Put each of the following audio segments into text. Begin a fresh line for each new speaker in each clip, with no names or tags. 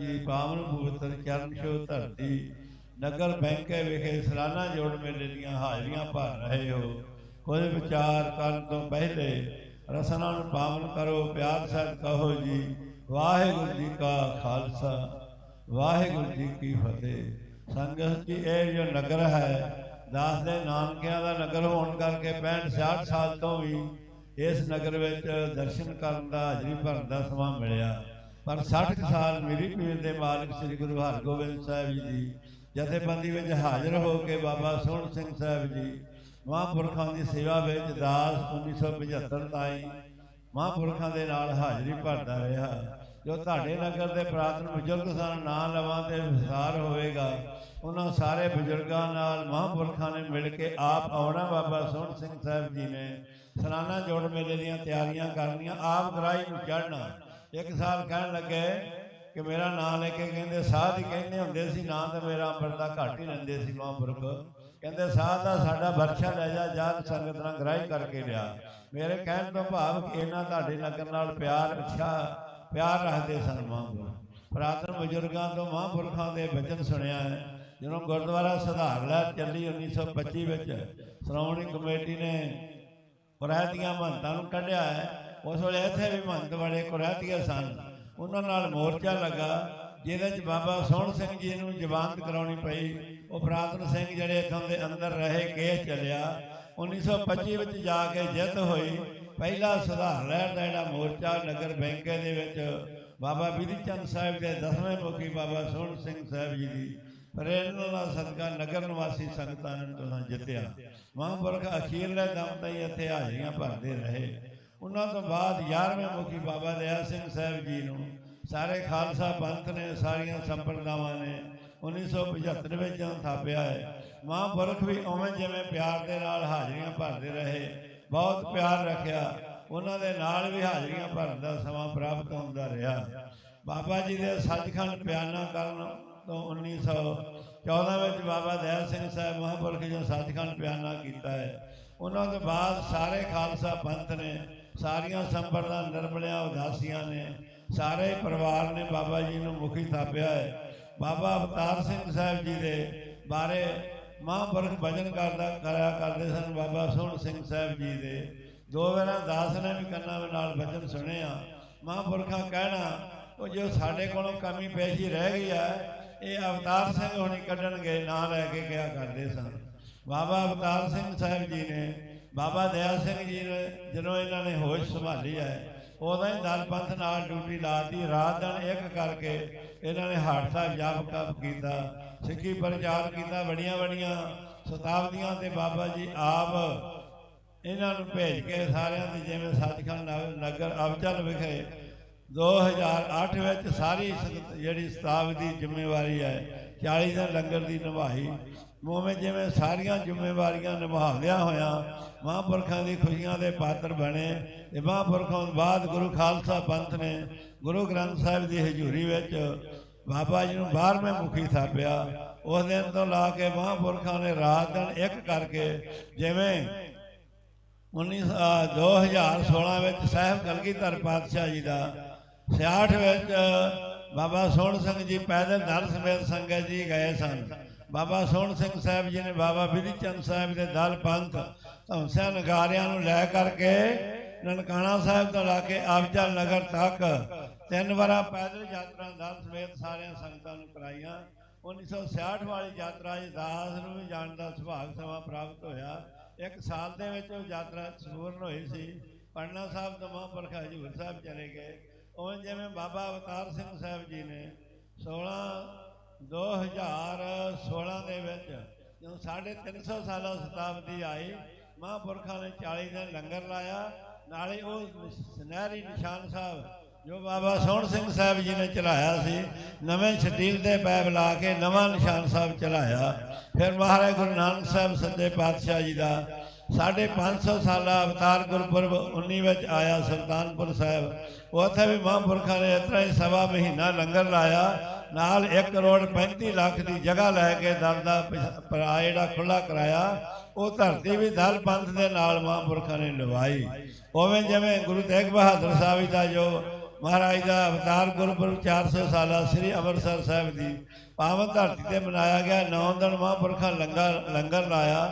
ਜੀ ਪਾਵਨ ਪਵਿੱਤਰ ਚਰਨ ਛੋਹ ਧਰਤੀ, ਨਗਰ ਬੈਂਕੇ ਵਿਖੇ ਸਲਾਨਾ ਜੋੜ ਮੇਲੇ ਦੀਆਂ ਹਾਜ਼ਰੀਆਂ ਭਰ ਰਹੇ ਹੋ। ਕੋਈ ਵਿਚਾਰ ਕਰਨ ਤੋਂ ਪਹਿਲੇ ਰਸਨਾ ਨੂੰ ਪਾਵਨ ਕਰੋ, ਪਿਆਰ ਸਹਿਤ ਕਹੋ ਜੀ, ਵਾਹਿਗੁਰੂ ਜੀ ਕਾ ਖਾਲਸਾ, ਵਾਹਿਗੁਰੂ ਜੀ ਕੀ ਫਤਿਹ। ਸੰਗਤ ਜੀ, ਇਹ ਜੋ ਨਗਰ ਹੈ, ਦਾਸ ਦੇ ਨਾਨਕਿਆਂ ਦਾ ਨਗਰ ਹੋਣ ਕਰਕੇ 65 66 ਸਾਲ ਤੋਂ ਵੀ ਇਸ ਨਗਰ ਵਿੱਚ ਦਰਸ਼ਨ ਕਰਨ ਦਾ, ਹਾਜ਼ਰੀ ਭਰਨ ਦਾ ਸਮਾਂ ਮਿਲਿਆ। ਪਰ 60 ਸਾਲ ਮੇਰੀ ਪੀਰ ਦੇ ਮਾਲਕ ਸ੍ਰੀ ਗੁਰੂ ਹਰਗੋਬਿੰਦ ਸਾਹਿਬ ਜੀ ਦੀ। ਜਥੇਬੰਦੀ ਵਿੱਚ ਹਾਜ਼ਰ ਹੋ ਕੇ ਬਾਬਾ ਸੋਹਣ ਸਿੰਘ ਸਾਹਿਬ ਜੀ, ਮਹਾਂਪੁਰਖਾਂ ਦੀ ਸੇਵਾ ਵਿੱਚ ਦਾਸ 1975 ਤਾਈਂ ਮਹਾਂਪੁਰਖਾਂ ਦੇ ਨਾਲ ਹਾਜ਼ਰੀ ਭਰਦਾ ਰਿਹਾ। ਜੋ ਤੁਹਾਡੇ ਨਗਰ ਦੇ ਪ੍ਰਾਤਨ ਬਜ਼ੁਰਗ ਸਨ, ਨਾਂ ਲਵਾਂ ਤੇ ਵਿਸਾਰ ਹੋਵੇਗਾ। ਉਹਨਾਂ ਸਾਰੇ ਬਜ਼ੁਰਗਾਂ ਨਾਲ ਮਹਾਂਪੁਰਖਾਂ ਨੇ ਮਿਲ ਕੇ ਆਪ ਆਉਣਾ ਬਾਬਾ ਸੋਹਣ ਸਿੰਘ ਸਾਹਿਬ ਜੀ ਨੇ। ਸਲਾਨਾ ਜੋੜ ਮੇਲੇ ਦੀਆਂ ਤਿਆਰੀਆਂ ਕਰਨੀਆਂ, ਆਪ ਗਰਾਈ ਨੂੰ ਚੜ੍ਹਨਾ। ਇੱਕ ਸਾਲ ਕਹਿਣ ਲੱਗੇ ਕਿ ਮੇਰਾ ਨਾਂ ਲੈ ਕੇ ਕਹਿੰਦੇ ਸਾਧ ਹੀ ਕਹਿੰਦੇ ਹੁੰਦੇ ਸੀ, ਨਾਂ ਤਾਂ ਮੇਰਾ ਅੰਮ੍ਰਿਤ ਦਾ ਘੱਟ ਹੀ ਲੈਂਦੇ ਸੀ ਮਹਾਂਪੁਰਖ। ਕਹਿੰਦੇ ਸਾਧ ਦਾ ਸਾਡਾ ਵਰਸ਼ਾ ਲੈ ਜਾ, ਜਾਤ ਸੰਗਤ ਨਾਲ ਗ੍ਰਾਈ ਕਰਕੇ ਲਿਆ। ਮੇਰੇ ਕਹਿਣ ਤੋਂ ਭਾਵ ਕਿ ਇਹਨਾਂ ਤੁਹਾਡੇ ਨਗਰ ਨਾਲ ਪਿਆਰ ਅੱਛਾ ਪਿਆਰ ਰੱਖਦੇ ਸਨ ਮਹਾਂਪੁਰਖ। ਪ੍ਰਾਤਨ ਬਜ਼ੁਰਗਾਂ ਤੋਂ ਮਹਾਂਪੁਰਖਾਂ ਦੇ ਬਚਨ ਸੁਣਿਆ ਹੈ। ਜਦੋਂ ਗੁਰਦੁਆਰਾ ਸੁਧਾਰ ਲੈ ਚੱਲੀ 1925 ਵਿੱਚ, ਸ਼੍ਰੋਮਣੀ ਕਮੇਟੀ ਨੇ ਕੁਰੈਤੀਆਂ ਮਹੰਤਾਂ ਨੂੰ ਕੱਢਿਆ ਹੈ। ਉਸ ਵੇਲੇ ਇੱਥੇ ਵੀ ਮਹੰਤ ਬੜੇ ਕੁਰੈਤੀਏ ਸਨ। ਉਹਨਾਂ ਨਾਲ ਮੋਰਚਾ ਲੱਗਾ, ਜਿਹਦੇ ਚ ਬਾਬਾ ਸੋਹਣ ਸਿੰਘ ਜੀ ਨੂੰ ਜ਼ਮਾਨਤ ਕਰਾਉਣੀ ਪਈ। ਉਹ ਪ੍ਰਾਤਨ ਸਿੰਘ ਜਿਹੜੇ ਇੱਥੋਂ ਦੇ ਅੰਦਰ ਰਹੇ ਕੇਸ ਚੱਲਿਆ। 1925 ਵਿੱਚ ਜਾ ਕੇ ਜਿੱਤ ਹੋਈ। ਪਹਿਲਾ ਸੁਧਾਰ ਲਹਿਰ ਦਾ ਜਿਹੜਾ ਮੋਰਚਾ ਨਗਰ ਬੈਂਕੇ ਦੇ ਵਿੱਚ ਬਾਬਾ ਬਿਧੀ ਚੰਦ ਸਾਹਿਬ ਦੇ ਦਸਵੇਂ ਮੁਖੀ ਬਾਬਾ ਸੋਹਣ ਸਿੰਘ ਸਾਹਿਬ ਜੀ ਦੀ ਪ੍ਰੇਰਣਾ ਦਾ ਸਦਕਾ ਨਗਰ ਨਿਵਾਸੀ ਸੰਗਤਾਂ ਨੇ ਤੋਂ ਜਿੱਤਿਆ। ਮਹਾਂਪੁਰਖ ਅਖੀਰਲੇ ਦਮ ਤਾਈਂ ਇੱਥੇ ਹਾਜ਼ਰੀਆਂ ਭਰਦੇ ਰਹੇ। ਉਹਨਾਂ ਤੋਂ ਬਾਅਦ 11ਵੇਂ ਮੁਖੀ ਬਾਬਾ ਦਇਆ ਸਿੰਘ ਸਾਹਿਬ ਜੀ ਨੂੰ ਸਾਰੇ ਖਾਲਸਾ ਪੰਥ ਨੇ ਸਾਰੀਆਂ ਸੰਪਰਦਾਵਾਂ ਨੇ 1975 ਵਿੱਚ ਜਦੋਂ ਥਾਪਿਆ ਹੈ, ਮਹਾਂਪੁਰਖ ਵੀ ਉਵੇਂ ਜਿਵੇਂ ਪਿਆਰ ਦੇ ਨਾਲ ਹਾਜ਼ਰੀਆਂ ਭਰਦੇ ਰਹੇ, ਬਹੁਤ ਪਿਆਰ ਰੱਖਿਆ, ਉਹਨਾਂ ਦੇ ਨਾਲ ਵੀ ਹਾਜ਼ਰੀਆਂ ਭਰਨ ਦਾ ਸਮਾਂ ਪ੍ਰਾਪਤ ਹੁੰਦਾ ਰਿਹਾ। ਬਾਬਾ ਜੀ ਦੇ ਸੱਚਖੰਡ ਬਿਆਨਾ ਕਰਨ ਤੋਂ 1914 ਵਿੱਚ ਬਾਬਾ ਦਇਆ ਸਿੰਘ ਸਾਹਿਬ ਮਹਾਂਪੁਰਖ ਜੀ ਨੇ ਸੱਚਖੰਡ ਬਿਆਨਾ ਕੀਤਾ ਹੈ, ਉਹਨਾਂ ਤੋਂ ਬਾਅਦ ਸਾਰੇ ਖਾਲਸਾ ਪੰਥ ਨੇ ਸਾਰੀਆਂ ਸੰਪਰਦਾ ਨਿਰਮਲਿਆ, ਉਦਾਸੀਆਂ ਨੇ। ਸਾਰੇ ਪਰਿਵਾਰ ਨੇ ਬਾਬਾ ਜੀ ਨੂੰ ਮੁਖੀ ਥਾਪਿਆ ਹੈ। ਬਾਬਾ ਅਵਤਾਰ ਸਿੰਘ ਸਾਹਿਬ ਜੀ ਦੇ ਬਾਰੇ ਮਹਾਂਪੁਰਖ ਭਜਨ ਕਰਦਾ ਕਰਿਆ ਕਰਦੇ ਸਨ ਬਾਬਾ ਸੋਹਣ ਸਿੰਘ ਸਾਹਿਬ ਜੀ ਦੇ। ਦੋ ਵੇਲਾ ਦਾਸ ਨੇ ਵੀ ਕੰਨਾਂ ਦੇ ਨਾਲ ਭਜਨ ਸੁਣਿਆ ਮਹਾਂਪੁਰਖਾਂ ਕਹਿਣਾ, ਉਹ ਜੋ ਸਾਡੇ ਕੋਲੋਂ ਕਮੀ ਪੇਸ਼ੀ ਰਹਿ ਗਈ ਹੈ ਇਹ ਅਵਤਾਰ ਸਿੰਘ ਹੁਣੀ ਕੱਢਣਗੇ, ਨਾਂ ਲੈ ਕੇ ਕਿਹਾ ਕਰਦੇ ਸਨ। ਬਾਬਾ ਅਵਤਾਰ ਸਿੰਘ ਸਾਹਿਬ ਜੀ ਨੇ ਬਾਬਾ ਦਇਆ ਸਿੰਘ ਜੀ ਨੇ ਜਦੋਂ ਇਹਨਾਂ ਨੇ ਹੋਸ਼ ਸੰਭਾਲੀ ਹੈ, ਉਦੋਂ ਹੀ ਦਲ ਪੰਥ ਨਾਲ ਡਿਊਟੀ ਲਾਤੀ, ਰਾਤ ਦਿਨ ਇੱਕ ਕਰਕੇ ਇਹਨਾਂ ਨੇ ਹਾਟ ਸਾਹਿਬ ਜਾਪ ਤਪ ਕੀਤਾ, ਸਿੱਖੀ ਪ੍ਰਚਾਰ ਕੀਤਾ ਬੜੀਆਂ ਬੜੀਆਂ ਸ਼ਤਾਬਦੀਆਂ ਤੇ ਬਾਬਾ ਜੀ ਆਪ ਇਹਨਾਂ ਨੂੰ ਭੇਜ ਕੇ ਸਾਰਿਆਂ ਦੀ ਜਿਵੇਂ ਸੱਚਖੰਡ ਨਗ- ਨਗਰ ਅਵਚਲ ਵਿਖੇ 2008 ਵਿੱਚ ਸਾਰੀ ਜਿਹੜੀ ਸਤਾਬ ਦੀ ਜ਼ਿੰਮੇਵਾਰੀ ਹੈ 40 ਦਿਨ ਲੰਗਰ ਦੀ ਨਿਭਾਈ। ਮੋਵੇਂ ਜਿਵੇਂ ਸਾਰੀਆਂ ਜ਼ਿੰਮੇਵਾਰੀਆਂ ਨਿਭਾਉਂਦਿਆਂ ਹੋਇਆਂ ਮਹਾਂਪੁਰਖਾਂ ਦੀ ਖੁਸ਼ੀਆਂ ਦੇ ਪਾਤਰ ਬਣੇ। ਤੇ ਮਹਾਂਪੁਰਖਾਂ ਤੋਂ ਬਾਅਦ ਗੁਰੂ ਖਾਲਸਾ ਪੰਥ ਨੇ ਗੁਰੂ ਗ੍ਰੰਥ ਸਾਹਿਬ ਦੀ ਹਜ਼ੂਰੀ ਵਿੱਚ ਬਾਬਾ ਜੀ ਨੂੰ 12ਵੇਂ ਮੁਖੀ ਥਾਪਿਆ। ਉਸ ਦਿਨ ਤੋਂ ਲਾ ਕੇ ਮਹਾਂਪੁਰਖਾਂ ਨੇ ਰਾਤ ਦਿਨ ਇੱਕ ਕਰਕੇ ਜਿਵੇਂ 19 ਅ, 2016 ਵਿੱਚ ਸਾਹਿਬ ਕਲਗੀਧਰ ਪਾਤਸ਼ਾਹ ਜੀ ਦਾ 66 ਵਿੱਚ ਬਾਬਾ ਸੋਹਣ ਸਿੰਘ ਜੀ ਪੈਦਲ ਦਰ ਸਮੇਤ ਸੰਗਤ ਜੀ ਗਏ ਸਨ। ਬਾਬਾ ਸੋਹਣ ਸਿੰਘ ਸਾਹਿਬ ਜੀ ਨੇ ਬਾਬਾ ਬਿਧੀ ਚੰਦ ਸਾਹਿਬ ਦੇ ਦਲ ਪੰਥ ਹੰਸਿਆ ਨਗਾਰਿਆਂ ਨੂੰ ਲੈ ਕਰਕੇ ਨਨਕਾਣਾ ਸਾਹਿਬ ਤੋਂ ਲਾ ਕੇ ਅਬਜਲ ਨਗਰ ਤੱਕ ਤਿੰਨ ਵਾਰਾਂ ਪੈਦਲ ਯਾਤਰਾ ਦਰ ਸਮੇਤ ਸਾਰਿਆਂ ਸੰਗਤਾਂ ਨੂੰ ਕਰਾਈਆਂ। 1966 ਵਾਲੀ ਯਾਤਰਾ 'ਚ ਦਾਸ ਨੂੰ ਜਾਣ ਦਾ ਸੁਭਾਗ ਸਮਾਂ ਪ੍ਰਾਪਤ ਹੋਇਆ। ਇੱਕ ਸਾਲ ਦੇ ਵਿੱਚ ਉਹ ਯਾਤਰਾ ਸੰਪੂਰਨ ਹੋਈ ਸੀ। ਪਟਨਾ ਸਾਹਿਬ ਤੋਂ ਮਹਾਂਪੁਰਖ ਹਜੂਰ ਸਾਹਿਬ ਚਲੇ ਗਏ। ਉਵੇਂ ਜਿਵੇਂ ਬਾਬਾ ਅਵਤਾਰ ਸਿੰਘ ਸਾਹਿਬ ਜੀ ਨੇ 16 2016 ਦੇ ਵਿੱਚ ਜਦੋਂ ਸਾਢੇ 300 ਸਾਲਾ ਸ਼ਤਾਬਦੀ ਆਈ, ਮਹਾਂਪੁਰਖਾਂ ਨੇ 40 ਦਿਨ ਲੰਗਰ ਲਾਇਆ, ਨਾਲੇ ਉਹ ਸੁਨਹਿਰੀ ਨਿਸ਼ਾਨ ਸਾਹਿਬ ਜੋ ਬਾਬਾ ਸੋਹਣ ਸਿੰਘ ਸਾਹਿਬ ਜੀ ਨੇ ਚਲਾਇਆ ਸੀ, ਨਵੇਂ ਛਟੀਲ ਦੇ ਪੈਬ ਲਾ ਕੇ ਨਵਾਂ ਨਿਸ਼ਾਨ ਸਾਹਿਬ ਚਲਾਇਆ ਫਿਰ ਮਹਾਰਾਜ ਗੁਰੂ ਨਾਨਕ ਸਾਹਿਬ ਸੱਚੇ ਪਾਤਸ਼ਾਹ ਜੀ ਦਾ ਸਾਢੇ 500 ਸਾਲਾ ਅਵਤਾਰ ਗੁਰਪੁਰਬ 19 ਵਿੱਚ ਆਇਆ ਸੁਲਤਾਨਪੁਰ ਸਾਹਿਬ। ਉੱਥੇ ਵੀ ਮਹਾਂਪੁਰਖਾਂ ਨੇ ਇਸ ਹੀ ਸਵਾ ਮਹੀਨਾ ਲੰਗਰ ਲਾਇਆ। ਨਾਲ 1 ਕਰੋੜ 35 ਲੱਖ ਦੀ ਜਗ੍ਹਾ ਲੈ ਕੇ ਦਰ ਦਾ ਪਰਾ ਜਿਹੜਾ ਖੁੱਲਾ ਕਰਾਇਆ। ਉਹ ਧਰਤੀ ਵੀ ਦਲ ਪੰਥ ਦੇ ਨਾਲ ਮਹਾਂਪੁਰਖਾਂ ਨੇ ਲਵਾਈ ਉਵੇਂ ਜਿਵੇਂ ਗੁਰੂ ਤੇਗ ਬਹਾਦਰ ਸਾਹਿਬ ਜੀ ਦਾ ਜੋ ਮਹਾਰਾਜ ਦਾ ਅਵਤਾਰ ਗੁਰਪੁਰਬ 400 ਸਾਲਾ ਸ੍ਰੀ ਅੰਮ੍ਰਿਤਸਰ ਸਾਹਿਬ ਦੀ ਪਾਵਨ ਧਰਤੀ ਤੇ ਮਨਾਇਆ ਗਿਆ। ਨੌ ਦਿਨ ਮਹਾਂਪੁਰਖਾਂ ਲੰਗਰ ਲੰਗਰ ਲਾਇਆ।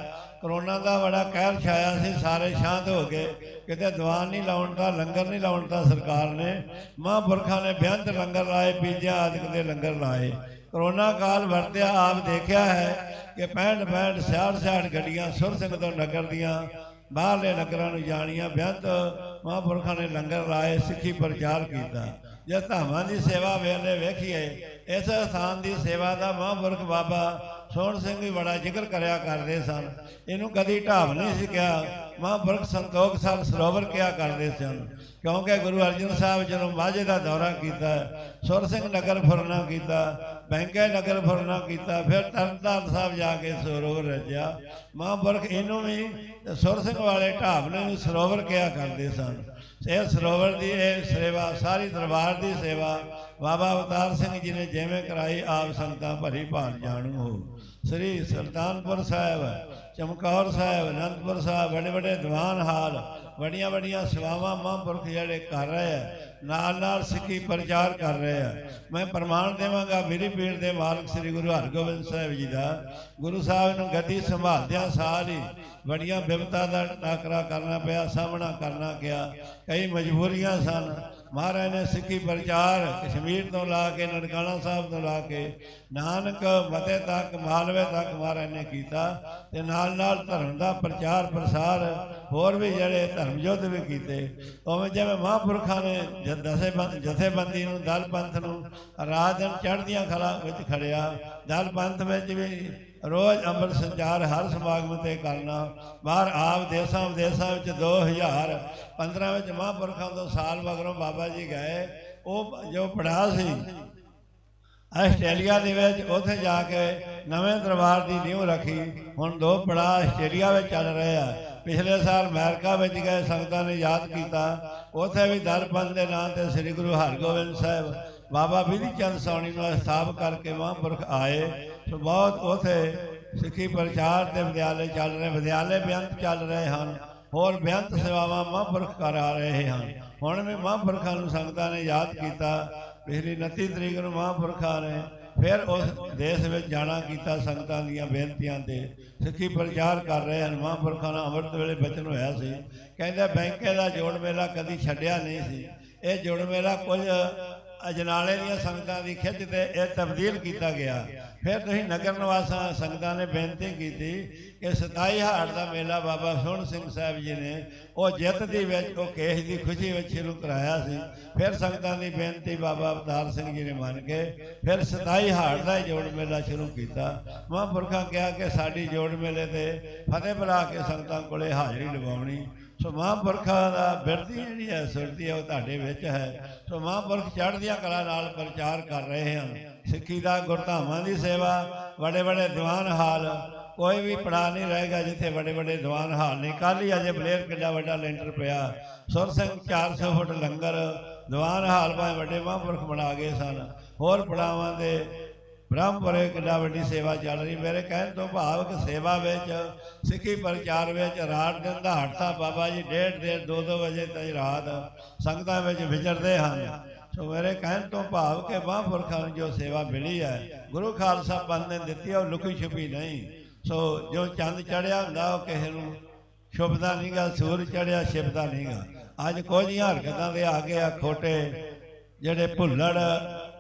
ਕਰੋਨਾ ਦਾ ਬੜਾ ਕਹਿਰ ਛਾਇਆ ਸੀ, ਸਾਰੇ ਸ਼ਾਂਤ ਹੋ ਗਏ। ਕਿਤੇ ਦੀਵਾਨ ਨਹੀਂ ਲਾਉਣ ਦਾ, ਲੰਗਰ ਨਹੀਂ ਲਾਉਣ ਦਾ ਸਰਕਾਰ ਨੇ। ਮਹਾਂਪੁਰਖਾਂ ਨੇ ਬੇਅੰਤ ਲੰਗਰ ਲਾਏ ਪੀਜਿਆਂ ਆਦਿਕ ਦੇ ਲੰਗਰ ਲਾਏ। ਕਰੋਨਾ ਕਾਲ ਵਰਤਿਆ, ਆਪ ਦੇਖਿਆ ਹੈ ਕਿ 65 65 ਸਿਆੜ ਸਿਆੜ ਗੱਡੀਆਂ ਸੁਰ ਸਿੰਘ ਤੋਂ ਨਗਰ ਦੀਆਂ, ਬਾਹਰਲੇ ਨਗਰਾਂ ਨੂੰ ਜਾਣੀਆਂ। ਬੇਅੰਤ ਮਹਾਂਪੁਰਖਾਂ ਨੇ ਲੰਗਰ ਲਾਏ, ਸਿੱਖੀ ਪ੍ਰਚਾਰ ਕੀਤਾ। ਜੇ ਧਾਮਾਂ ਦੀ ਸੇਵਾ ਵੇਲੇ ਵੇਖੀਏ, ਇਸ ਸਥਾਨ ਦੀ ਸੇਵਾ ਦਾ ਮਹਾਂਪੁਰਖ ਬਾਬਾ ਸੋਹਣ ਸਿੰਘ ਵੀ ਬੜਾ ਜ਼ਿਕਰ ਕਰਿਆ ਕਰਦੇ ਸਨ। ਇਹਨੂੰ ਕਦੀ ਢਾਬ ਨਹੀਂ ਸੀ ਕਿਹਾ। ਮਹਾਂਪੁਰਖ ਸੰਤੋਖ ਸਰ ਸਰੋਵਰ ਕਿਹਾ ਕਰਦੇ ਸਨ। ਕਿਉਂਕਿ ਗੁਰੂ ਅਰਜਨ ਸਾਹਿਬ ਜਦੋਂ ਮਾਝੇ ਦਾ ਦੌਰਾ ਕੀਤਾ, ਸੁਰ ਸਿੰਘ ਨਗਰ ਫੁਰਨਾ ਕੀਤਾ, ਬੈਂਕੇ ਨਗਰ ਫੁਰਨਾ ਕੀਤਾ, ਫਿਰ ਤਰਨਤਾਰਨ ਸਾਹਿਬ ਜਾ ਕੇ ਸਰੋਵਰ ਰਚਿਆ ਮਹਾਂਪੁਰਖ ਇਹਨੂੰ ਵੀ ਸੁਰ ਸਿੰਘ ਵਾਲੇ ਢਾਬ ਨੂੰ ਸਰੋਵਰ ਕਿਹਾ ਕਰਦੇ ਸਨ। ਇਹ ਸਰੋਵਰ ਦੀ ਇਹ ਸੇਵਾ, ਸਾਰੀ ਦਰਬਾਰ ਦੀ ਸੇਵਾ, ਬਾਬਾ ਅਵਤਾਰ ਸਿੰਘ ਜੀ ਨੇ ਜਿਵੇਂ ਕਰਾਈ, ਆਪ ਸੰਗਤਾਂ ਭਰੀ ਭਾਲ ਜਾਣੂ ਹੋ। ਸ੍ਰੀ ਸੁਲਤਾਨਪੁਰ ਸਾਹਿਬ ਚਮਕੌਰ ਸਾਹਿਬ, ਅਨੰਦਪੁਰ ਸਾਹਿਬ, ਵੱਡੇ ਵੱਡੇ ਦੀਵਾਨ ਹਾਲ, ਵੱਡੀਆਂ ਵੱਡੀਆਂ ਸੇਵਾਵਾਂ ਮਹਾਂਪੁਰਖ ਜਿਹੜੇ ਕਰ ਰਹੇ ਆ, ਨਾਲ ਨਾਲ ਸਿੱਖੀ ਪ੍ਰਚਾਰ ਕਰ ਰਹੇ ਆ। ਮੈਂ ਪ੍ਰਮਾਣ ਦੇਵਾਂਗਾ ਮੇਰੀ ਪੀੜ ਦੇ ਮਾਲਕ ਸ੍ਰੀ ਗੁਰੂ ਹਰਗੋਬਿੰਦ ਸਾਹਿਬ ਜੀ ਦਾ। ਗੁਰੂ ਸਾਹਿਬ ਨੂੰ ਗੱਦੀ ਸੰਭਾਲਦਿਆਂ ਸਾਰ ਹੀ ਬੜੀਆਂ ਬਿਪਤਾ ਦਾ ਟਾਕਰਾ ਕਰਨਾ ਪਿਆ, ਸਾਹਮਣਾ ਕਰਨਾ ਗਿਆ ਕਈ ਮਜਬੂਰੀਆਂ ਸਨ ਮਹਾਰਾਜ ਨੇ ਸਿੱਖੀ ਪ੍ਰਚਾਰ ਕਸ਼ਮੀਰ ਤੋਂ ਲਾ ਕੇ ਨਨਕਾਣਾ ਸਾਹਿਬ ਤੋਂ ਲਾ ਕੇ ਨਾਨਕ ਮਤੇ ਤੱਕ ਮਾਲਵੇ ਤੱਕ ਮਹਾਰਾਜ ਨੇ ਕੀਤਾ ਤੇ ਨਾਲ ਨਾਲ ਧਰਮ ਦਾ ਪ੍ਰਚਾਰ ਪ੍ਰਸਾਰ ਹੋਰ ਵੀ ਜਿਹੜੇ ਧਰਮ ਯੁੱਧ ਵੀ ਕੀਤੇ। ਉਵੇਂ ਜਿਵੇਂ ਮਹਾਂਪੁਰਖਾਂ ਨੇ ਜ- ਦਸੇਬੰਦ, ਜਥੇਬੰਦੀ ਨੂੰ ਦਲ ਪੰਥ ਨੂੰ ਰਾਤ ਦਿਨ ਚੜ੍ਹਦੀਆਂ ਕਲਾ ਵਿੱਚ ਖੜਿਆ ਦਲ ਪੰਥ ਵਿੱਚ ਵੀ ਰੋਜ਼ ਅੰਮ੍ਰਿਤ ਸੰਚਾਰ ਹਰ ਸਮਾਗਮ ਤੇ ਕਰਨਾ। ਬਾਹਰ ਆਪ ਦੇਸਾਂ ਵਿਦੇਸਾਂ ਵਿੱਚ 2015 ਵਿੱਚ ਮਹਾਂਪੁਰਖਾਂ ਤੋਂ ਸਾਲ ਮਗਰੋਂ ਬਾਬਾ ਜੀ ਗਏ। ਉਹ ਜੋ ਪੜਾ ਸੀ, ਆਸਟ੍ਰੇਲੀਆ ਦੇ ਵਿੱਚ ਉੱਥੇ ਜਾ ਕੇ ਨਵੇਂ ਦਰਬਾਰ ਦੀ ਨੀਂਹ ਰੱਖੀ। ਹੁਣ ਦੋ ਪੜਾ ਆਸਟ੍ਰੇਲੀਆ ਵਿੱਚ ਚੱਲ ਰਹੇ ਆ। ਪਿਛਲੇ ਸਾਲ ਅਮਰੀਕਾ ਵਿੱਚ ਗਏ, ਸੰਗਤਾਂ ਨੇ ਯਾਦ ਕੀਤਾ। ਉੱਥੇ ਵੀ ਦਰਪੰਥ ਦੇ ਨਾਂ ਤੇ ਸ੍ਰੀ ਗੁਰੂ ਹਰਗੋਬਿੰਦ ਸਾਹਿਬ ਬਾਬਾ ਵਿਧੀ ਚੰਦ ਸੌਣੀ ਨੂੰ ਸਥਾਪ ਕਰਕੇ ਮਹਾਂਪੁਰਖ ਆਏ। ਸੋ ਬਹੁਤ ਉਥੇ ਸਿੱਖੀ ਪ੍ਰਚਾਰ ਦੇ ਵਿਦਿਆਲੇ ਚੱਲ ਰਹੇ, ਵਿਦਿਆਲੇ ਬੇਅੰਤ ਚੱਲ ਰਹੇ ਹਨ, ਹੋਰ ਬੇਅੰਤ ਸੇਵਾਵਾਂ ਮਹਾਂਪੁਰਖ ਕਰਾ ਰਹੇ ਹਨ। ਹੁਣ ਵੀ ਮਹਾਂਪੁਰਖਾਂ ਨੂੰ ਸੰਗਤਾਂ ਨੇ ਯਾਦ ਕੀਤਾ ਪਿਛਲੀ 29 ਤਰੀਕ ਨੂੰ ਮਹਾਂਪੁਰਖਾਂ ਨੇ ਫਿਰ ਉਸ ਦੇਸ਼ ਵਿੱਚ ਜਾਣਾ ਕੀਤਾ ਸੰਗਤਾਂ ਦੀਆਂ ਬੇਨਤੀਆਂ ਤੇ। ਸਿੱਖੀ ਪ੍ਰਚਾਰ ਕਰ ਰਹੇ ਹਨ, ਮਹਾਂਪੁਰਖਾਂ ਦਾ ਅੰਮ੍ਰਿਤ ਵੇਲੇ ਬਚਨ ਹੋਇਆ ਸੀ। ਕਹਿੰਦੇ ਬੈਂਕੇ ਦਾ ਜੋੜ ਮੇਲਾ ਕਦੀ ਛੱਡਿਆ ਨਹੀਂ ਸੀ। ਇਹ ਜੋੜ ਮੇਲਾ ਕੁਝ ਅਜਨਾਲੇ ਦੀਆਂ ਸੰਗਤਾਂ ਦੀ ਖਿੱਚ ਤੇ ਇਹ ਤਬਦੀਲ ਕੀਤਾ ਗਿਆ। ਫਿਰ ਤੁਸੀਂ ਨਗਰ ਨਿਵਾਸਾਂ ਸੰਗਤਾਂ ਨੇ ਬੇਨਤੀ ਕੀਤੀ ਕਿ 27 ਹਾੜ ਦਾ ਮੇਲਾ ਬਾਬਾ ਸੋਹਣ ਸਿੰਘ ਸਾਹਿਬ ਜੀ ਨੇ ਉਹ ਜਿੱਤ ਦੀ ਵਿੱਚ, ਉਹ ਕੇਸ ਦੀ ਖੁਸ਼ੀ ਵਿੱਚ ਸ਼ੁਰੂ ਕਰਾਇਆ ਸੀ। ਫਿਰ ਸੰਗਤਾਂ ਦੀ ਬੇਨਤੀ ਬਾਬਾ ਅਵਤਾਰ ਸਿੰਘ ਜੀ ਨੇ ਮੰਨ ਕੇ ਫਿਰ 27 ਹਾੜ ਦਾ ਜੋੜ ਮੇਲਾ ਸ਼ੁਰੂ ਕੀਤਾ। ਮਹਾਂਪੁਰਖਾਂ ਕਿਹਾ ਕਿ ਸਾਡੀ ਜੋੜ ਮੇਲੇ ਤੇ ਫਤਿਹ ਬੁਲਾ ਕੇ ਸੰਗਤਾਂ ਕੋਲੇ ਹਾਜ਼ਰੀ ਲਵਾਉਣੀ। ਸੋ ਮਹਾਂਪੁਰਖਾਂ ਦਾ ਬਿਰਤੀ ਜਿਹੜੀ ਹੈ ਸੁਰਤੀ ਹੈ, ਉਹ ਤੁਹਾਡੇ ਵਿੱਚ ਹੈ। ਸੋ ਮਹਾਂਪੁਰਖ ਚੜ੍ਹਦੀਆਂ ਕਲਾ ਨਾਲ ਪ੍ਰਚਾਰ ਕਰ ਰਹੇ ਹਨ। ਸਿੱਖੀ ਦਾ ਗੁਰਧਾਮਾਂ ਦੀ ਸੇਵਾ, ਵੱਡੇ ਵੱਡੇ ਦੀਵਾਨ ਹਾਲ, ਕੋਈ ਵੀ ਪੜਾ ਨਹੀਂ ਰਹੇਗਾ ਜਿੱਥੇ ਵੱਡੇ ਵੱਡੇ ਦੀਵਾਨ ਹਾਲ ਨਹੀਂ ਕੱਲ੍ਹ ਹੀ ਅਜੇ ਬਲੇਰ ਕਿੱਡਾ ਵੱਡਾ ਲੈਂਟਰ ਪਿਆ। ਸੁਰ ਸਿੰਘ 400 ਫੁੱਟ ਲੰਗਰ, ਦੀਵਾਨ ਹਾਲ ਭਾਵੇਂ ਵੱਡੇ ਮਹਾਂਪੁਰਖ ਬਣਾ ਗਏ ਸਨ। ਹੋਰ ਪੜਾਵਾਂ ਦੇ ਬ੍ਰਹਮਪੁਰੇ ਕਿੱਡਾ ਵੱਡੀ ਸੇਵਾ ਚੱਲ ਰਹੀ। ਮੇਰੇ ਕਹਿਣ ਤੋਂ ਭਾਵ ਕਿ ਸੇਵਾ ਵਿੱਚ, ਸਿੱਖੀ ਪ੍ਰਚਾਰ ਵਿੱਚ ਰਾਤ ਦਿਨ ਦਾ ਹੜਤਾ ਬਾਬਾ ਜੀ, ਡੇਢ ਡੇਢ, ਦੋ ਦੋ ਵਜੇ ਤੱਕ ਰਾਤ ਸੰਗਤਾਂ ਵਿੱਚ ਵਿਚਰਦੇ ਹਨ। ਸੋ ਮੇਰੇ ਕਹਿਣ ਤੋਂ ਭਾਵ ਕਿ ਮਹਾਂਪੁਰਖਾਂ ਨੂੰ ਜੋ ਸੇਵਾ ਮਿਲੀ ਹੈ, ਗੁਰੂ ਖਾਲਸਾ ਪੰਥ ਨੇ ਦਿੱਤੀ ਹੈ ਉਹ ਲੁਕੀ ਛੁਪੀ ਨਹੀਂ। ਸੋ ਜੋ ਚੰਦ ਚੜਿਆ ਹੁੰਦਾ, ਉਹ ਕਿਸੇ ਨੂੰ ਸ਼ੁਭਦਾ ਨਹੀਂਗਾ ਸੂਰਜ ਚੜਿਆ, ਛਿਪਦਾ ਨਹੀਂਗਾ ਅੱਜ ਕੁਝ ਹਰਕਤਾਂ ਦੇ ਆ ਗਏ ਆ ਖੋਟੇ ਜਿਹੜੇ ਭੁੱਲੜ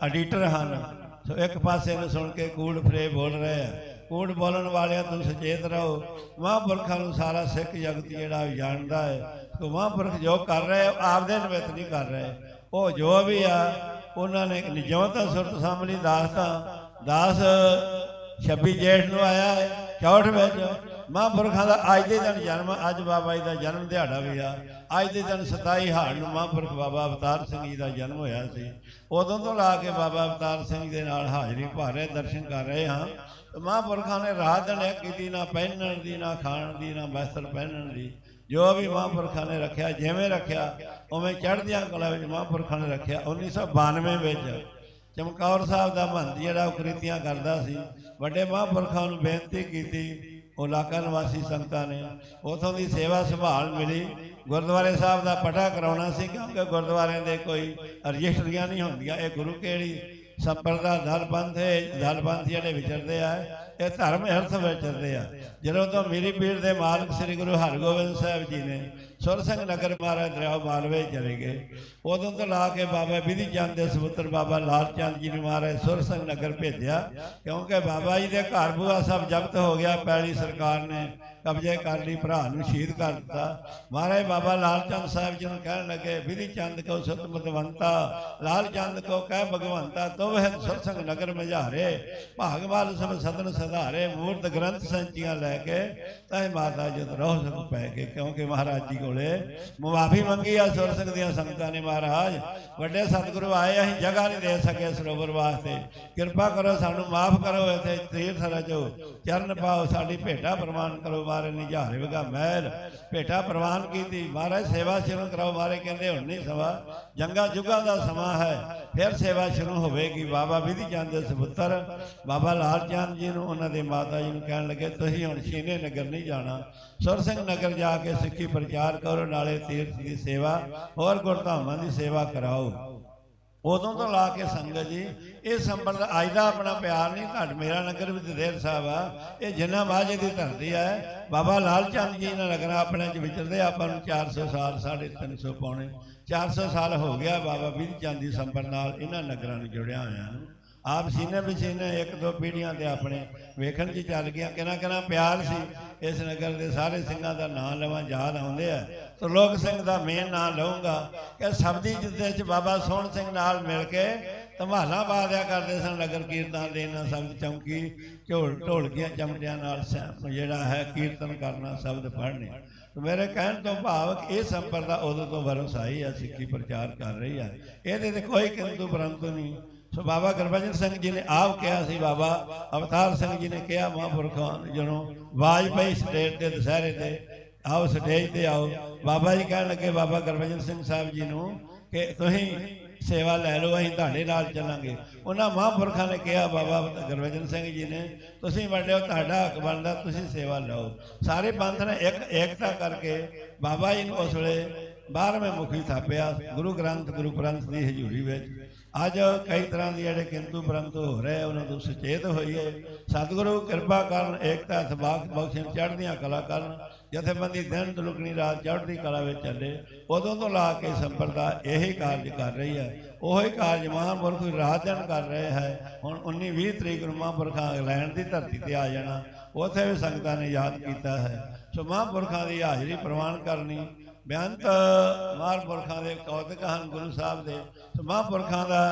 ਐਡੀਟਰ ਹਨ। ਸੋ ਇੱਕ ਪਾਸੇ ਨੂੰ ਸੁਣ ਕੇ ਕੂੜ ਫਰੇ ਬੋਲ ਰਹੇ ਆ। ਕੂੜ ਬੋਲਣ ਵਾਲਿਆਂ ਤੋਂ ਸੁਚੇਤ ਰਹੋ। ਮਹਾਂਪੁਰਖਾਂ ਨੂੰ ਸਾਰਾ ਸਿੱਖ ਜਗਤ ਜਿਹੜਾ ਉਹ ਜਾਣਦਾ ਹੈ। ਸੋ ਮਹਾਂਪੁਰਖ ਜੋ ਕਰ ਰਹੇ ਆਪਦੇ ਨਿਮਿਤ ਨਹੀਂ ਕਰ ਰਹੇ। ਉਹ ਜੋ ਵੀ ਆ, ਉਹਨਾਂ ਨੇ ਨਿਜਵਤ ਸੁਰਤ ਸਾਹਮਣੀ ਦਾਸ ਤਾਂ, ਦਾਸ 26 ਜੇਠ ਨੂੰ ਆਇਆ ਹੈ 64 ਵਿੱਚ, ਮਹਾਂਪੁਰਖਾਂ ਦਾ ਅੱਜ ਦੇ ਦਿਨ ਜਨਮ, ਅੱਜ ਬਾਬਾ ਜੀ ਦਾ ਜਨਮ ਦਿਹਾੜਾ ਵੀ ਆ। ਅੱਜ ਦੇ ਦਿਨ 27 ਹਾੜ ਨੂੰ ਮਹਾਂਪੁਰਖ ਬਾਬਾ ਅਵਤਾਰ ਸਿੰਘ ਜੀ ਦਾ ਜਨਮ ਹੋਇਆ ਸੀ। ਉਦੋਂ ਤੋਂ ਲਾ ਕੇ ਬਾਬਾ ਅਵਤਾਰ ਸਿੰਘ ਦੇ ਨਾਲ ਹਾਜ਼ਰੀ ਭਰ ਰਹੇ, ਦਰਸ਼ਨ ਕਰ ਰਹੇ ਹਾਂ। ਮਹਾਂਪੁਰਖਾਂ ਨੇ ਰਾਤ ਦਿਨ ਕੀਤੀ ਨਾ ਪਹਿਨਣ ਦੀ, ਨਾ ਖਾਣ ਦੀ, ਨਾ ਬਸਤਰ ਪਹਿਨਣ ਦੀ ਜੋ ਵੀ ਮਹਾਂਪੁਰਖਾਂ ਨੇ ਰੱਖਿਆ, ਜਿਵੇਂ ਰੱਖਿਆ, ਉਵੇਂ ਚੜ੍ਹਦੀਆਂ ਕਲਾ ਵਿੱਚ ਮਹਾਂਪੁਰਖਾਂ ਨੇ ਰੱਖਿਆ 1992 ਵਿੱਚ ਚਮਕੌਰ ਸਾਹਿਬ ਦਾ ਮਹੰਤ ਜਿਹੜਾ ਉਹ ਕ੍ਰਿਤੀਆਂ ਕਰਦਾ ਸੀ, ਵੱਡੇ ਮਹਾਂਪੁਰਖਾਂ ਨੂੰ ਬੇਨਤੀ ਕੀਤੀ, ਉਹ ਇਲਾਕਾ ਨਿਵਾਸੀ ਸੰਗਤਾਂ ਨੇ, ਉਥੋਂ ਦੀ ਸੇਵਾ ਸੰਭਾਲ ਮਿਲੀ, ਗੁਰਦੁਆਰੇ ਸਾਹਿਬ ਦਾ ਪਟਾ ਕਰਾਉਣਾ ਸੀ, ਕਿਉਂਕਿ ਗੁਰਦੁਆਰਿਆਂ ਦੇ ਕੋਈ ਰਜਿਸਟਰੀਆਂ ਨਹੀਂ ਹੁੰਦੀਆਂ, ਇਹ ਗੁਰੂ ਕਿਹੜੀ ਸੰਪਰਦਾ ਦਲਬੰਧ ਹੈ ਦਲਬੰਧ ਜਿਹੜੇ ਵਿਚਰਦੇ ਆ ਇਹ ਧਰਮ ਅਰਥ ਵਿਚਰਦੇ ਆ। ਜਦੋਂ ਤੋਂ ਮੇਰੀ ਪੀਰ ਦੇ ਮਾਲਕ ਸ੍ਰੀ ਗੁਰੂ ਹਰਗੋਬਿੰਦ ਸਾਹਿਬ ਜੀ ਨੇ ਸੁਰ ਸਿੰਘ ਨਗਰ ਮਹਾਰਾਜ ਦਰਿਆ ਮਾਲਵੇ ਚਲੇ ਗਏ, ਉਦੋਂ ਤੋਂ ਲਾ ਕੇ ਬਾਬਾ ਵਿਧੀ ਚੰਦ ਦੇ ਸਪੁੱਤਰ ਬਾਬਾ ਲਾਲ ਚੰਦ ਜੀ ਨੇ ਮਹਾਰਾਜ ਸੁਰ ਸਿੰਘ ਨਗਰ ਭੇਜਿਆ, ਕਿਉਂਕਿ ਬਾਬਾ ਜੀ ਦੇ ਘਰ ਬੂਆ ਸਭ ਜ਼ਬਤ ਹੋ ਗਿਆ, ਪੈਲੀ ਸਰਕਾਰ ਨੇ ਕਬਜ਼ੇ ਕਰ ਲਈ ਭਰਾ ਨੂੰ ਸ਼ਹੀਦ ਕਰ ਦਿੱਤਾ। ਮਹਾਰਾਜ ਬਾਬਾ ਲਾਲ ਚੰਦ ਸਾਹਿਬ ਜੀ ਨੂੰ ਕਹਿਣ ਲੱਗੇ, ਵਿਧੀ ਚੰਦ ਕੋ ਸੁਤ ਮਤਵੰਤਾ ਲਾਲ ਚੰਦ ਕੋ ਕਹਿ ਭਗਵੰਤਾ, ਤੁਮ ਹੈ ਨਗਰ ਮਝਾਰੇ, ਭਾਗਵਾਲ ਸਭ ਸਦਨ ਸਧਾਰੇ, ਮੂਰਤ ਗ੍ਰੰਥ ਸੰਚੀਆਂ ਲੈ ਕੇ, ਤੈ ਮਾਤਾ ਜਦ ਰੋਹ ਸਕ ਪੈ ਕੇ ਕਿਉਂਕਿ ਮਹਾਰਾਜ ਜੀ ਕੋਲੇ ਮੁਆਫੀ ਮੰਗੀ ਆ ਸੁਰ ਸਿੰਘ ਦੀਆਂ ਸੰਗਤਾਂ ਨੇ ਮਹਾਰਾਜ। ਵੱਡੇ ਸਤਿਗੁਰੂ ਆਏ, ਅਸੀਂ ਜਗ੍ਹਾ ਨਹੀਂ ਦੇ ਸਕੇ ਸਰੋਵਰ ਵਾਸਤੇ। ਕਿਰਪਾ ਕਰੋ ਸਾਨੂੰ, ਮਾਫ ਕਰੋ, ਇੱਥੇ ਤੀਰਥ ਰਜੋ ਚਰਨ ਪਾਓ, ਸਾਡੀ ਭੇਟਾ ਪ੍ਰਵਾਨ ਕਰੋ ਮਾਰੇ ਨਿਝਾਰੇ ਵਗਾ ਮਹਿਲ। ਭੇਟਾ ਪ੍ਰਵਾਨ ਕੀਤੀ। ਮਹਾਰਾਜ, ਸੇਵਾ ਸ਼ੁਰੂ ਕਰਾਓ। ਮਾਰੇ ਕਹਿੰਦੇ, ਹੁਣ ਨਹੀਂ ਸਵਾ। ਜੰਗਾ ਜੁਗਾ ਦਾ ਸਮਾਂ ਹੈ। ਫਿਰ ਸੇਵਾ ਸ਼ੁਰੂ ਹੋਵੇਗੀ। ਬਾਬਾ ਵਿਧੀ ਚੰਦ ਦੇ ਸਪੁੱਤਰ, ਬਾਬਾ ਲਾਲ ਚੰਦ ਜੀ ਨੂੰ ਉਹਨਾਂ ਦੇ ਮਾਤਾ ਜੀ ਨੂੰ ਕਹਿਣ ਲੱਗੇ, ਤੁਸੀਂ ਹੁਣ ਸ਼ੀਨੇ ਨਗਰ ਨਹੀਂ ਜਾਣਾ। ਸੁਰ ਸਿੰਘ ਨਗਰ ਜਾ ਕੇ ਸਿੱਖੀ ਪ੍ਰਚਾਰ ਕਰੋ। ਨਾਲੇ ਤੀਰਥ ਦੀ ਸੇਵਾ, ਹੋਰ ਗੁਰਧਾਮਾਂ ਦੀ ਸੇਵਾ ਕਰਾਓ। ਉਦੋਂ ਤੋਂ ਲਾ ਕੇ ਸੰਗਤ ਜੀ, ਇਹ ਸੰਬੰਧ ਅੱਜ ਦਾ ਆਪਣਾ ਪਿਆਰ ਨਹੀਂ, ਘੱਟ ਮੇਰਾ ਨਗਰ ਵੀ ਦਦੇਰ ਸਾਹਿਬ ਆ, ਇਹ ਜਿੰਨਾ ਮਾਝੇ ਦੀ ਧਰਤੀ ਹੈ ਬਾਬਾ ਲਾਲ ਚੰਦ ਜੀ ਨੇ ਨਗਰ ਆਪਣੇ ਚ ਵਿਚਰਦੇ ਆਪਾਂ ਨੂੰ 400 ਸਾਲ 350 ਪੌਣੇ 400 ਸਾਲ ਹੋ ਗਿਆ ਬਾਬਾ ਬੀਰ ਚੰਦ ਦੀ ਸੰਬੰਧ ਨਾਲ ਇਹਨਾਂ ਨਗਰਾਂ ਨੂੰ ਜੁੜਿਆ ਹੋਇਆ ਨੂੰ। ਆਪ ਸੀਨੇ ਬਸੀਨੇ, ਇੱਕ ਦੋ ਪੀੜ੍ਹੀਆਂ ਤੇ ਆਪਣੇ ਵੇਖਣ 'ਚ ਚੱਲ ਗਿਆ ਕਿਨਾ ਕਿਨਾ ਪਿਆਰ ਸੀ, ਇਸ ਨਗਰ ਦੇ ਸਾਰੇ ਸਿੰਘਾਂ ਦਾ ਨਾਂ ਲਵਾਂ ਯਾਦ ਆਉਂਦੇ ਆ। ਲੋਕ ਸਿੰਘ ਦਾ ਮੇਨ ਨਾਂ ਲਵਾਂਗਾ ਕਿ ਸਬਦੀ ਜਿੱਦੇ 'ਚ ਬਾਬਾ ਸੋਹਣ ਸਿੰਘ ਨਾਲ ਮਿਲ ਕੇ ਧਮਾਲਾਂ ਬਾਦਿਆ ਕਰਦੇ ਸਨ, ਨਗਰ ਕੀਰਤਨ ਦੇ ਨਾਲ ਸ਼ਬਦ ਚਮਕੀ ਢੋਲ ਢੋਲਕੀਆਂ ਚਮਟਿਆਂ ਨਾਲ ਸ- ਜਿਹੜਾ ਹੈ ਕੀਰਤਨ ਕਰਨਾ ਸ਼ਬਦ ਪੜ੍ਹਨੇ। ਮੇਰੇ ਕਹਿਣ ਤੋਂ ਭਾਵ ਇਹ ਸੰਪਰਦਾ ਉਦੋਂ ਤੋਂ ਵਰਸਾਈ ਆ, ਸਿੱਖੀ ਪ੍ਰਚਾਰ ਕਰ ਰਹੀ ਆ। ਇਹਦੇ ਤੇ ਕੋਈ ਕਿੰਤੂ ਪਰੰਤੂ ਨਹੀਂ। ਸੋ ਬਾਬਾ ਗੁਰਬਚਨ ਸਿੰਘ ਜੀ ਨੇ ਆਪ ਕਿਹਾ ਸੀ, ਬਾਬਾ ਅਵਤਾਰ ਸਿੰਘ ਜੀ ਨੇ ਕਿਹਾ ਮਹਾਂਪੁਰਖਾਂ ਜਦੋਂ ਵਾਜਪਾਈ ਸਟੇਟ ਦੇ ਦੁਸਹਿਰੇ ਤੇ ਆਓ ਸਟੇਜ ਤੇ ਆਓ। ਬਾਬਾ ਜੀ ਕਹਿਣ ਲੱਗੇ, ਬਾਬਾ ਗੁਰਬਚਨ ਸਿੰਘ ਸਾਹਿਬ ਜੀ ਨੂੰ ਕਿ ਤੁਸੀਂ ਸੇਵਾ ਲੈ ਲਓ, ਅਸੀਂ ਤੁਹਾਡੇ ਨਾਲ ਚੱਲਾਂਗੇ। ਉਹਨਾਂ ਮਹਾਂਪੁਰਖਾਂ ਨੇ ਕਿਹਾ, ਬਾਬਾ ਗੁਰਬਚਨ ਸਿੰਘ ਜੀ ਨੇ, ਤੁਸੀਂ ਵੱਡੇ ਤੁਹਾਡਾ ਹੱਕ ਬਣਦਾ, ਤੁਸੀਂ ਸੇਵਾ ਲਓ। ਸਾਰੇ ਪੰਥ ਨੇ ਇੱਕ ਏਕਤਾ ਕਰਕੇ ਬਾਬਾ ਜੀ ਨੂੰ ਉਸ ਵੇਲੇ 12ਵੇਂ ਮੁਖੀ ਥਾਪਿਆ, ਗੁਰੂ ਗ੍ਰੰਥ ਗੁਰੂ ਗ੍ਰੰਥ ਦੀ ਹਜ਼ੂਰੀ ਵਿੱਚ। ਅੱਜ ਕਈ ਤਰ੍ਹਾਂ ਦੀ ਜਿਹੜੇ ਕਿੰਤੂ ਪਰੰਤੂ ਹੋ ਰਹੇ, ਉਹਨਾਂ ਤੋਂ ਸੁਚੇਤ ਹੋਈਏ। ਸਤਿਗੁਰੂ ਕਿਰਪਾ ਕਰਨ ਏਕਤਾ, ਸਬਾਕ ਬਖਸ਼ਣ ਚੜ੍ਹਦੀਆਂ ਕਲਾ ਕਰਨ ਜਥੇਬੰਦੀ ਦਿਨ ਤੁਲਕਣੀ ਰਾਤ ਚੜ੍ਹਦੀ ਕਲਾ ਵਿੱਚ ਚੱਲੇ, ਉਦੋਂ ਤੋਂ ਲਾ ਕੇ ਸੰਪਰਦਾ ਇਹੀ ਕਾਰਜ ਕਰ ਰਹੀ ਹੈ। ਉਹੀ ਕਾਰਜ ਮਹਾਂਪੁਰਖ ਰਾਤ ਦਿਨ ਕਰ ਰਹੇ ਹੈ। ਹੁਣ 19 20 ਤਰੀਕ ਨੂੰ ਮਹਾਂਪੁਰਖਾਂ ਇੰਗਲੈਂਡ ਦੀ ਧਰਤੀ ਤੇ ਆ ਜਾਣਾ, ਉੱਥੇ ਵੀ ਸੰਗਤਾਂ ਨੇ ਯਾਦ ਕੀਤਾ ਹੈ। ਸੋ ਮਹਾਂਪੁਰਖਾਂ ਦੀ ਹਾਜ਼ਰੀ ਪ੍ਰਵਾਨ ਕਰਨੀ, ਬੇਅੰਤ ਮਹਾਂਪੁਰਖਾਂ ਦੇ ਕੌਤਕ ਹਨ ਗੁਰੂ ਸਾਹਿਬ ਦੇ, ਸੋ ਮਹਾਂਪੁਰਖਾਂ ਦਾ